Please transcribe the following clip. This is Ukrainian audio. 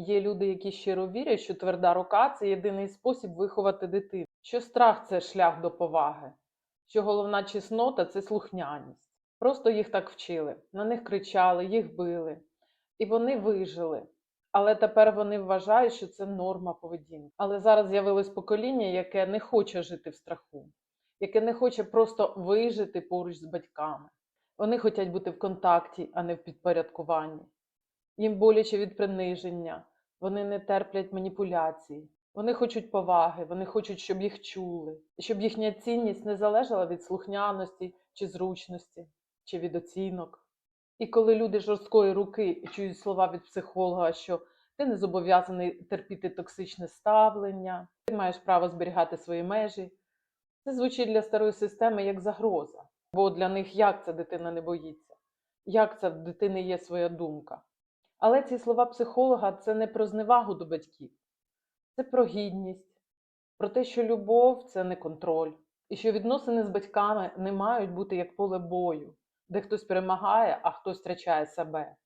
Є люди, які щиро вірять, що тверда рука це єдиний спосіб виховати дитину, що страх це шлях до поваги, що головна чеснота це слухняність. Просто їх так вчили, на них кричали, їх били, і вони вижили. Але тепер вони вважають, що це норма поведінки. Але зараз з'явилось покоління, яке не хоче жити в страху, яке не хоче просто вижити поруч з батьками. Вони хочуть бути в контакті, а не в підпорядкуванні. Їм боляче від приниження, вони не терплять маніпуляцій. Вони хочуть поваги, вони хочуть, щоб їх чули, щоб їхня цінність не залежала від слухняності чи зручності, чи від оцінок. І коли люди жорсткої руки чують слова від психолога, що ти не зобов'язаний терпіти токсичне ставлення, ти маєш право зберігати свої межі, це звучить для старої системи як загроза. Бо для них як ця дитина не боїться, як це в дитини є своя думка. Але ці слова психолога це не про зневагу до батьків, це про гідність, про те, що любов це не контроль, і що відносини з батьками не мають бути як поле бою, де хтось перемагає, а хтось втрачає себе.